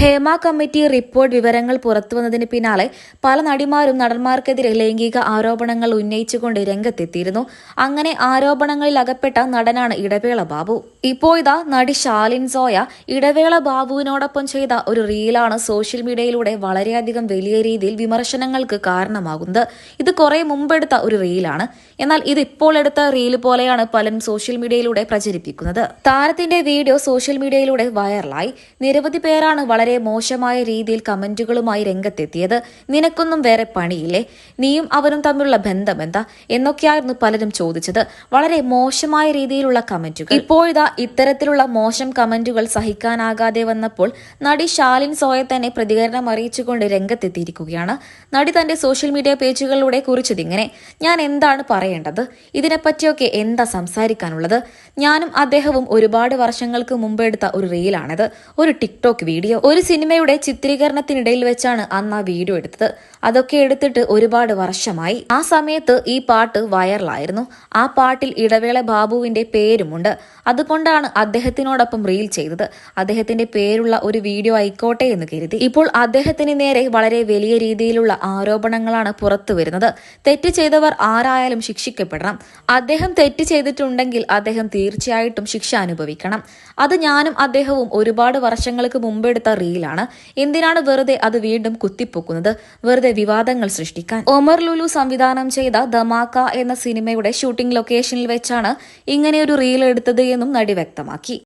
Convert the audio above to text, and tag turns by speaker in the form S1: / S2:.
S1: Hema committee report വിവരങ്ങൾ പുറത്തുവന്നതിന് പിന്നാലെ പല നടിമാരും നടന്മാർക്കെതിരെ ലൈംഗിക ആരോപണങ്ങൾ ഉന്നയിച്ചുകൊണ്ട് രംഗത്തെത്തിയിരുന്നു. അങ്ങനെ ആരോപണങ്ങളിൽ അകപ്പെട്ട നടനാണ് ഇടവേള ബാബു. ഇപ്പോഴിതാ നടി ഷാലിൻ സോയ ഇടവേള ബാബുവിനോടൊപ്പം ചെയ്ത ഒരു റീലാണ് സോഷ്യൽ മീഡിയയിലൂടെ വളരെയധികം വലിയ രീതിയിൽ വിമർശനങ്ങൾക്ക് കാരണമാകുന്നത്. ഇത് കുറെ മുമ്പെടുത്ത ഒരു റീലാണ്. എന്നാൽ ഇത് ഇപ്പോൾ എടുത്ത റീൽ പോലെയാണ് പലരും സോഷ്യൽ മീഡിയയിലൂടെ പ്രചരിപ്പിക്കുന്നത്. താരത്തിന്റെ വീഡിയോ സോഷ്യൽ മീഡിയയിലൂടെ വൈറലായി. നിരവധി പേരാണ് വളരെ മോശമായ രീതിയിൽ കമന്റുകളുമായി രംഗത്തെത്തിയത് നിനക്കൊന്നും വേറെ പണിയില്ലേ? നീയും അവനും തമ്മിലുള്ള ബന്ധം എന്താ എന്നൊക്കെയായിരുന്നു പലരും ചോദിച്ചത്. വളരെ മോശമായ രീതിയിലുള്ള കമന്റുകൾ. ഇപ്പോഴിതാ ഇത്തരത്തിലുള്ള മോശം കമന്റുകൾ സഹിക്കാനാകാതെ വന്നപ്പോൾ നടി ഷാലിൻ സോയെ തന്നെ പ്രതികരണം അറിയിച്ചുകൊണ്ട് രംഗത്തെത്തിയിരിക്കുകയാണ്. നടി തന്റെ സോഷ്യൽ മീഡിയ പേജുകളിലൂടെ കുറിച്ചതിങ്ങനെ ഞാൻ എന്താണ് പറയേണ്ടത്? ഇതിനെപ്പറ്റിയൊക്കെ എന്താ സംസാരിക്കാനുള്ളത്? ഞാനും അദ്ദേഹവും ഒരുപാട് വർഷങ്ങൾക്ക് മുമ്പ് എടുത്ത ഒരു റീലാണിത്. ഒരു ടിക്ടോക്ക് വീഡിയോ ഒരു സിനിമയുടെ ചിത്രീകരണത്തിനിടയിൽ വെച്ചാണ് അന്ന് ആ വീഡിയോ എടുത്തത്. അതൊക്കെ എടുത്തിട്ട് ഒരുപാട് വർഷമായി. ആ സമയത്ത് ഈ പാട്ട് വൈറലായിരുന്നു. ആ പാട്ടിൽ ഇടവേള ബാബുവിന്റെ പേരുമുണ്ട്. അതുകൊണ്ടാണ് അദ്ദേഹത്തിനോടൊപ്പം റീൽ ചെയ്തത്. അദ്ദേഹത്തിന്റെ പേരുള്ള ഒരു വീഡിയോ ആയിക്കോട്ടെ എന്ന് കരുതി. ഇപ്പോൾ അദ്ദേഹത്തിന് നേരെ വളരെ വലിയ രീതിയിലുള്ള ആരോപണങ്ങളാണ് പുറത്തു വരുന്നത്. തെറ്റ് ചെയ്തവർ ആരായാലും ശിക്ഷിക്കപ്പെടണം. അദ്ദേഹം തെറ്റ് ചെയ്തിട്ടുണ്ടെങ്കിൽ അദ്ദേഹം തീർച്ചയായിട്ടും ശിക്ഷ അനുഭവിക്കണം. അത് ഞാനും അദ്ദേഹവും ഒരുപാട് വർഷങ്ങൾക്ക് മുമ്പെടുത്ത റീലാണ് എന്തിനാണ് വെറുതെ അത് വീണ്ടും കുത്തിപ്പൊക്കുന്നത്? വെറുതെ വിവാദങ്ങൾ സൃഷ്ടിക്കാൻ. ഒമർ ലുലു സംവിധാനം ചെയ്ത ധമാക്ക എന്ന സിനിമയുടെ ഷൂട്ടിംഗ് ലൊക്കേഷനിൽ വെച്ചാണ് ഇങ്ങനെയൊരു റീൽ എടുത്തത് എന്നും നടി വ്യക്തമാക്കി.